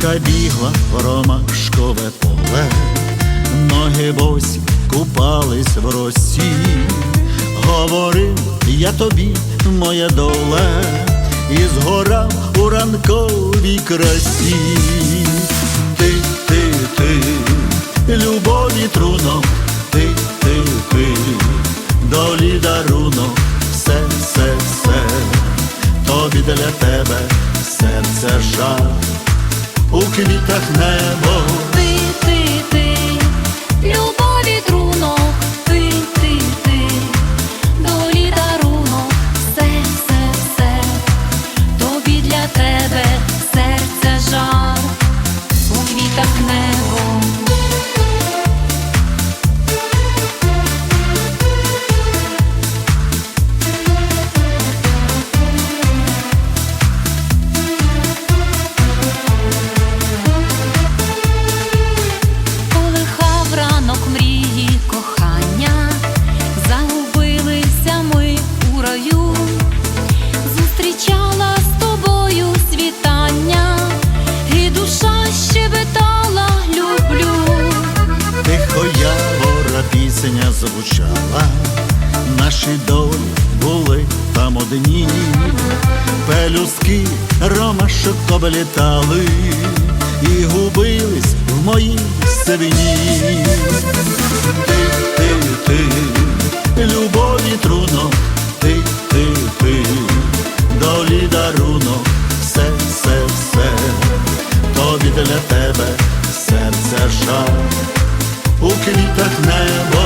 Пташка бігла в ромашкове поле, ноги босі купались в росі. Говорив я тобі, моя доле, і згорав у ранковій красі. Ти, ти, ти, любові трунок, ти, ти, ти, долі дарунок, все, все, все, тобі для тебе серце жар, квітах небо. Ти, ти, ти, любові трунок, звучала, наші долі були там одні, пелюски ромашок облітали і губились в моїй сивині. Ти, ти, ти, любові трунок, ти, ти, ти, долі дарунок, все, все, все, тобі для тебе серце жар. У квітах небо,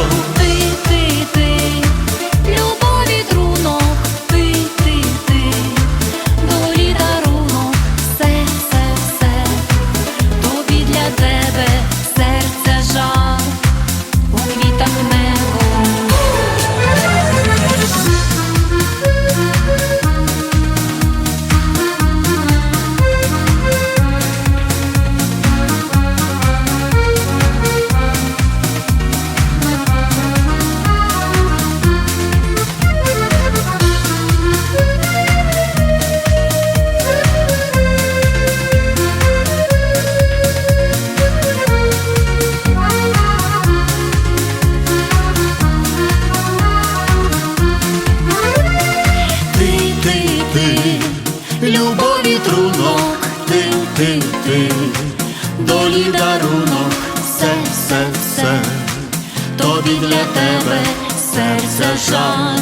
ти, любові трунок, ти, ти, ти, долі дарунок, все, все, все, тобі для тебе серце жар,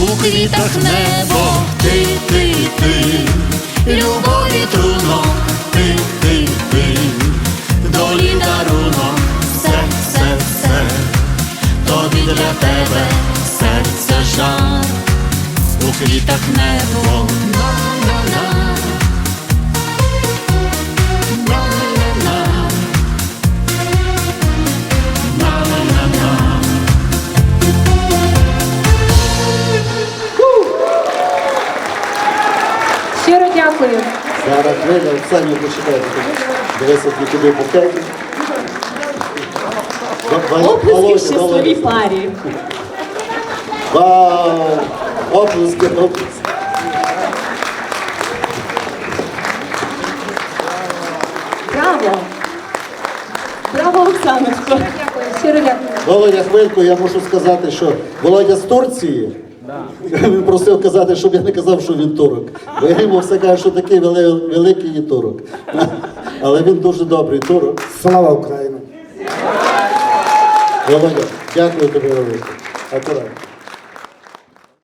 у квітах небо, ти, ти, ти, любові трунок, ти, ти, ти, долі дарунок, все, все, все, тобі для тебе. У квітах небо. Щиро дякую. Зараз хвиля, Оксані почекайте. Дивися, ти туди покеті. Оплески щасливій парі. Вау! Оплески, оплески. Браво! Браво, Оксаночко. Щиро дякую. Володя, хвильку, я мушу сказати, що Володя з Турції. Він просив казати, щоб я не казав, що він турок. Бо я йому все кажу, що такий вели- великий є турок. Але він дуже добрий турок. Слава Україні! Володя, дякую тобі велике. Акуратно.